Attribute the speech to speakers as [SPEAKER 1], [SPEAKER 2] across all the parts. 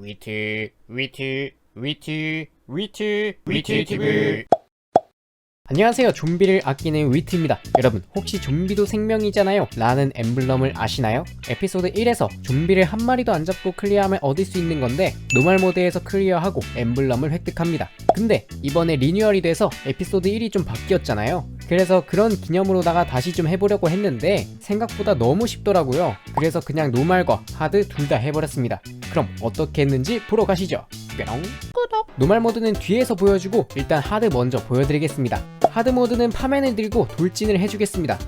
[SPEAKER 1] 위트 위트 위트 위트 위트 TV 안녕하세요. 좀비를 아끼는 위트입니다. 여러분 혹시 좀비도 생명이잖아요? 라는 엠블럼을 아시나요? 에피소드 1에서 좀비를 한 마리도 안 잡고 클리어하면 얻을 수 있는 건데 노멀 모드에서 클리어하고 엠블럼을 획득합니다. 근데 이번에 리뉴얼이 돼서 에피소드 1이 좀 바뀌었잖아요 그래서 그런 기념으로다가 다시 좀 해보려고 했는데 생각보다 너무 쉽더라고요. 그래서 그냥 노말과 하드 둘 다 해버렸습니다. 그럼 어떻게 했는지 보러 가시죠. 뿅 구독. 노말 모드는 뒤에서 보여주고 일단 하드 먼저 보여드리겠습니다. 하드 모드는 파맨을 들고 돌진을 해주겠습니다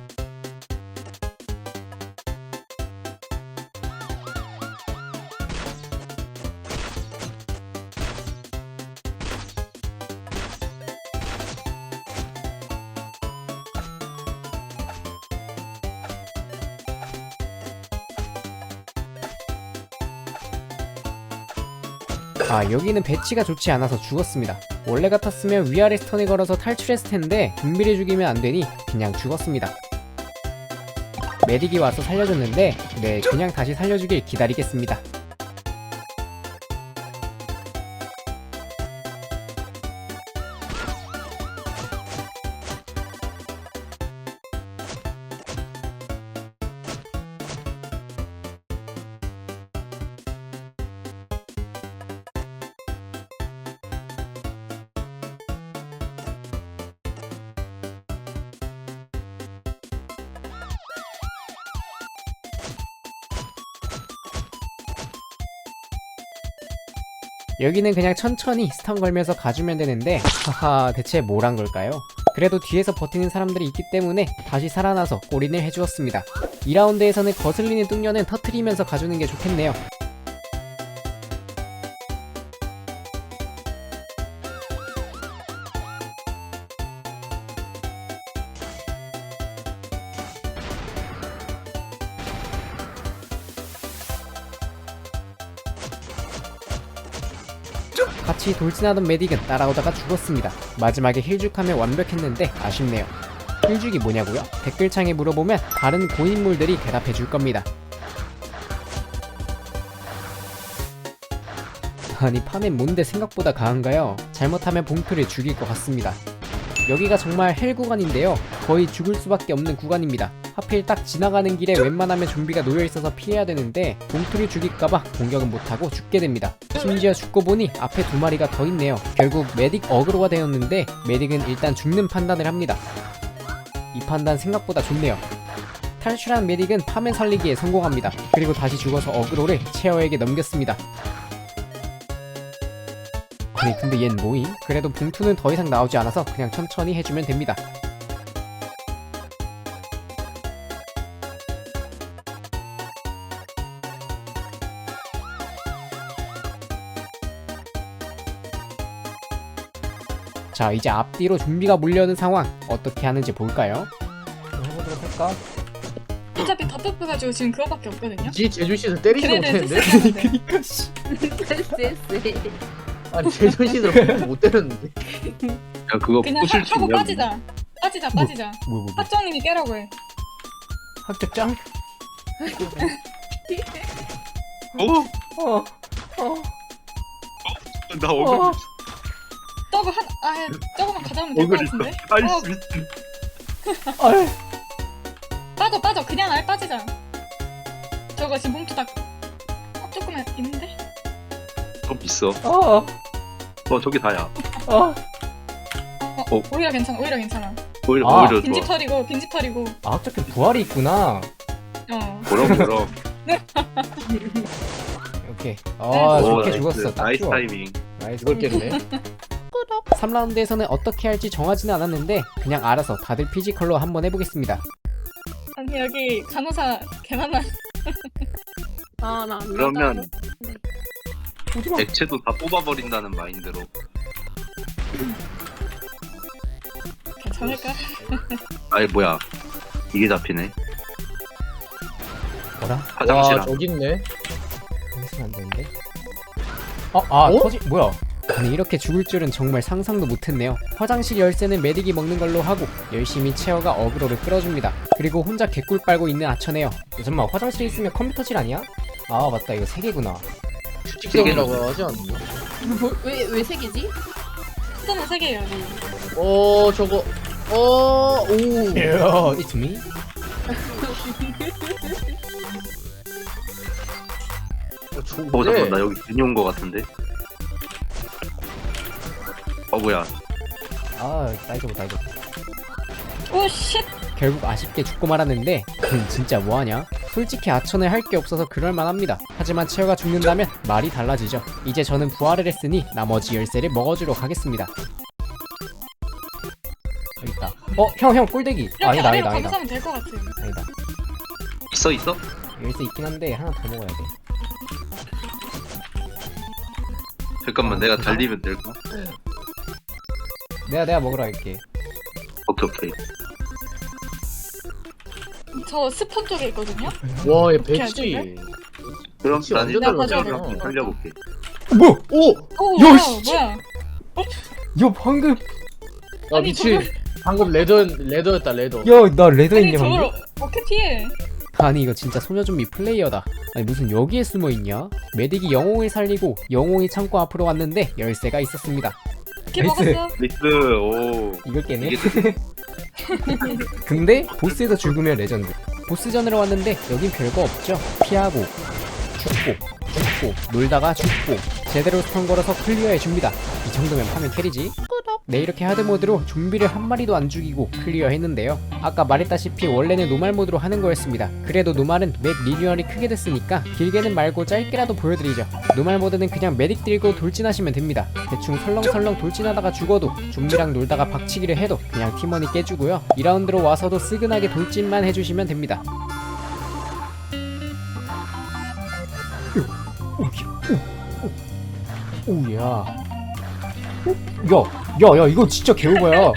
[SPEAKER 1] 아 여기는 배치가 좋지 않아서 죽었습니다. 원래 같았으면 위아래 스턴을 걸어서 탈출했을 텐데 좀비를 죽이면 안 되니 그냥 죽었습니다. 메딕이 와서 살려줬는데 네 그냥 다시 살려주길 기다리겠습니다 여기는 그냥 천천히 스턴 걸면서 가주면 되는데 하하 대체 뭘 한 걸까요? 그래도 뒤에서 버티는 사람들이 있기 때문에 다시 살아나서 골인을 해주었습니다 2라운드에서는 거슬리는 뚱녀는 터트리면서 가주는 게 좋겠네요 같이 돌진하던 메딕은 따라오다가 죽었습니다. 마지막에 힐죽하면 완벽했는데 아쉽네요. 힐죽이 뭐냐고요? 댓글창에 물어보면 다른 고인물들이 대답해 줄 겁니다. 아니 파면 뭔데 생각보다 강한가요? 잘못하면 봉투를 죽일 것 같습니다. 여기가 정말 헬 구간인데요. 거의 죽을 수밖에 없는 구간입니다. 하필 딱 지나가는 길에 웬만하면 좀비가 놓여 있어서 피해야 되는데 봉투를 죽일까봐 공격은 못하고 죽게 됩니다. 심지어 죽고 보니 앞에 두 마리가 더 있네요. 결국 메딕 어그로가 되었는데 메딕은 일단 죽는 판단을 합니다. 이 판단 생각보다 좋네요. 탈출한 메딕은 파면 살리기에 성공합니다. 그리고 다시 죽어서 어그로를 체어에게 넘겼습니다. 아니 근데 얜 뭐임? 그래도 봉투는 더 이상 나오지 않아서 그냥 천천히 해주면 됩니다. 자 이제 앞뒤로 좀비가 몰려오는 상황 어떻게 하는지 볼까요?
[SPEAKER 2] 해보도록 할까?
[SPEAKER 3] 어차피 다 뽑혀가지고 지금 그거밖에 없거든요.
[SPEAKER 2] 지 제주시를 때리지도
[SPEAKER 3] 그래도
[SPEAKER 2] 못했는데?
[SPEAKER 1] 그니까 씨
[SPEAKER 2] 아니 제주시를 못 때렸는데
[SPEAKER 4] 야 그거
[SPEAKER 3] 그냥 하,
[SPEAKER 4] 부술
[SPEAKER 3] 하고
[SPEAKER 4] 중이야.
[SPEAKER 3] 빠지자. 빠지자 빠지자.
[SPEAKER 1] 뭐뭐 뭐
[SPEAKER 3] 학정님이 깨라고 해.
[SPEAKER 1] 학적장?
[SPEAKER 4] 어?
[SPEAKER 1] 어 어.
[SPEAKER 4] 나 얼굴
[SPEAKER 1] 어.
[SPEAKER 3] 떡을 한, 아, 조금만 가져오면 될 것
[SPEAKER 4] 얼굴 있어.
[SPEAKER 3] 같은데?
[SPEAKER 4] 아이
[SPEAKER 3] 어,
[SPEAKER 4] 미친.
[SPEAKER 3] 빠져 빠져 그냥 알 빠지자. 저거 지금 봉투 딱 어, 조금만 있는데?
[SPEAKER 4] 좀 있어.
[SPEAKER 1] 어
[SPEAKER 4] 어 저기 다야.
[SPEAKER 1] 어.
[SPEAKER 3] 어,
[SPEAKER 4] 어.
[SPEAKER 3] 오히려 괜찮아 오히려 괜찮아.
[SPEAKER 4] 오히려
[SPEAKER 1] 아,
[SPEAKER 4] 오히려 좋아.
[SPEAKER 3] 빈집털이고 빈집털이고.
[SPEAKER 1] 아 학적장 부활이 있구나.
[SPEAKER 3] 어.
[SPEAKER 4] 그럼 그럼.
[SPEAKER 1] 오케이. 아
[SPEAKER 4] 오,
[SPEAKER 1] 좋게
[SPEAKER 4] 나이스.
[SPEAKER 1] 죽었어. 딱
[SPEAKER 4] 나이스
[SPEAKER 1] 좋아.
[SPEAKER 4] 타이밍.
[SPEAKER 1] 나이스.
[SPEAKER 2] 이걸 깼네
[SPEAKER 1] 3라운드에서는 어떻게 할지 정하지는 않았는데 그냥 알아서 다들 피지컬로 한번 해보겠습니다.
[SPEAKER 3] 아니 여기 간호사 개만나.
[SPEAKER 5] 아나
[SPEAKER 4] 그러면
[SPEAKER 1] 오지마.
[SPEAKER 4] 액체도 다 뽑아버린다는 마인드로.
[SPEAKER 3] 괜찮을까?
[SPEAKER 4] 아니 뭐야. 이게 잡히네.
[SPEAKER 1] 뭐라?
[SPEAKER 4] 화장실
[SPEAKER 2] 와
[SPEAKER 4] 안.
[SPEAKER 2] 저기 있네
[SPEAKER 1] 여기서는 안 되는데. 어, 아,
[SPEAKER 2] 어?
[SPEAKER 1] 터지, 뭐야? 아니, 이렇게 죽을 줄은 정말 상상도 못했네요. 화장실 열쇠는 메딕이 먹는 걸로 하고, 열심히 체어가 어그로를 끌어줍니다. 그리고 혼자 개꿀 빨고 있는 아처네요. 잠깐만, 화장실에 있으면 컴퓨터실 아니야? 아, 맞다, 이거 세 개구나.
[SPEAKER 2] 규칙성이라고 하지 않나?
[SPEAKER 5] 뭐, 왜, 왜 색이지?
[SPEAKER 3] 숫자는 세 개예요. 네.
[SPEAKER 2] 어 저거 어오
[SPEAKER 1] Yeah, it's me.
[SPEAKER 2] 어,
[SPEAKER 4] 어
[SPEAKER 2] 좋은데
[SPEAKER 4] 잠깐 나 여기 괜히 온 거 같은데 어 뭐야
[SPEAKER 1] 아, 나이도 나이도.
[SPEAKER 3] 오 쉣.
[SPEAKER 1] 결국 아쉽게 죽고 말았는데 음, 진짜 뭐하냐? 솔직히 아천에 할 게 없어서 그럴만합니다. 하지만 채어가 죽는다면 말이 달라지죠. 이제 저는 부활을 했으니 나머지 열쇠를 먹어주러 가겠습니다. 여기 있다. 어, 형, 형, 꼴대기.
[SPEAKER 3] 이렇게
[SPEAKER 1] 아니다,
[SPEAKER 3] 아래로
[SPEAKER 1] 아니다, 아니다.
[SPEAKER 3] 감싸면 될 것 같아요.
[SPEAKER 1] 아니다.
[SPEAKER 4] 있어 있어?
[SPEAKER 1] 열쇠 있긴 한데 하나 더 먹어야 돼.
[SPEAKER 4] 잠깐만 내가 달리면 될까?
[SPEAKER 1] 내가 내가 먹으러 갈게.
[SPEAKER 4] 오케이 오케이
[SPEAKER 3] 저 스폰 쪽에 있거든요.
[SPEAKER 2] 와얘
[SPEAKER 3] 이렇게
[SPEAKER 2] 배치
[SPEAKER 4] 그럼
[SPEAKER 2] 그치,
[SPEAKER 4] 난
[SPEAKER 2] 완전
[SPEAKER 4] 일단
[SPEAKER 3] 달라져.
[SPEAKER 4] 살려- 살려볼게
[SPEAKER 1] 뭐?
[SPEAKER 2] 오!
[SPEAKER 3] 오
[SPEAKER 1] 야,
[SPEAKER 3] 뭐야
[SPEAKER 1] 씨.
[SPEAKER 3] 뭐야.
[SPEAKER 1] 야 방금
[SPEAKER 2] 야
[SPEAKER 3] 아니,
[SPEAKER 2] 미친 방금 레더 레더였다 레더
[SPEAKER 1] 야나
[SPEAKER 3] 아니
[SPEAKER 1] 있네 방금.
[SPEAKER 3] 저걸 어떻게 피해?
[SPEAKER 1] 아니 이거 진짜 소녀좀비 플레이어다 아니 무슨 여기에 숨어있냐 메딕이 영웅을 살리고 영웅이 창고 앞으로 왔는데 열쇠가 있었습니다
[SPEAKER 3] 이렇게
[SPEAKER 1] 나이스.
[SPEAKER 3] 먹었어.
[SPEAKER 4] 미스 오.
[SPEAKER 1] 이걸 깨네? 근데 보스에서 죽으면 레전드. 보스전으로 왔는데 여긴 별거 없죠? 피하고 죽고 죽고 놀다가 죽고 제대로 스턴 걸어서 클리어해줍니다. 이 정도면 파면 캐리지. 네 이렇게 하드모드로 좀비를 한 마리도 안 죽이고 클리어했는데요. 아까 말했다시피 원래는 노말 모드로 하는 거였습니다. 그래도 노말은 맵 리뉴얼이 크게 됐으니까 길게는 말고 짧게라도 보여드리죠. 노말 모드는 그냥 메딕 들고 돌진하시면 됩니다. 대충 설렁설렁 돌진하다가 죽어도 좀비랑 놀다가 박치기를 해도 그냥 팀원이 깨주고요. 2라운드로 와서도 스근하게 돌진만 해주시면 됩니다 오야 야, 야, 야, 이거 진짜 개오바야. 어,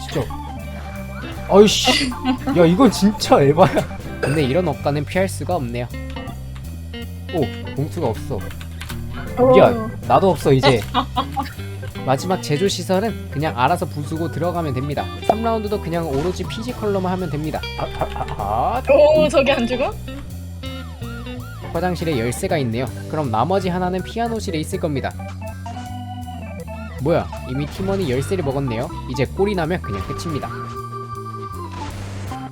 [SPEAKER 1] 진짜. 아이씨. 야, 이건 진짜 에바야. 근데 이런 억가는 피할 수가 없네요. 오, 봉투가 없어. 미안, 나도 없어, 이제. 마지막 제조 시설은 그냥 알아서 부수고 들어가면 됩니다. 3라운드도 그냥 오로지 피지컬로만 하면 됩니다. 아, 아, 아, 아.
[SPEAKER 3] 오 저기 안 죽어?
[SPEAKER 1] 화장실에 열쇠가 있네요. 그럼 나머지 하나는 피아노실에 있을 겁니다. 뭐야, 이미 팀원이 열쇠를 먹었네요. 이제 꼴이 나면 그냥 끝입니다.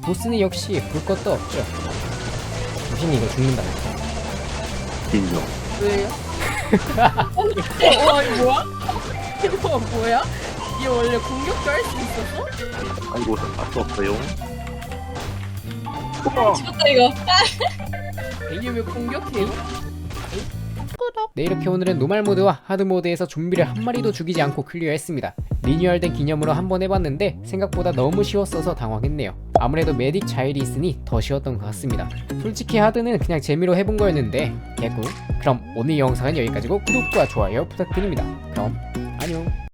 [SPEAKER 1] 보스는 역시 볼 것도 없죠. 당신이 이거 죽는다니까.
[SPEAKER 4] 인정
[SPEAKER 5] 왜요? 어, 이거 뭐야? 이거 뭐야? 얘 원래 공격도 할 수 있었어?
[SPEAKER 4] 아이고 알수 없어요
[SPEAKER 3] 죽었다 이거.
[SPEAKER 5] 이게 왜 공격해?
[SPEAKER 1] 네 이렇게 오늘은 노말 모드와 하드 모드에서 좀비를 한 마리도 죽이지 않고 클리어했습니다. 리뉴얼된 기념으로 한번 해봤는데 생각보다 너무 쉬웠어서 당황했네요. 아무래도 메딕 자일이 있으니 더 쉬웠던 것 같습니다. 솔직히 하드는 그냥 재미로 해본 거였는데 개꿀. 그럼 오늘 영상은 여기까지고 구독과 좋아요 부탁드립니다. 그럼 안녕.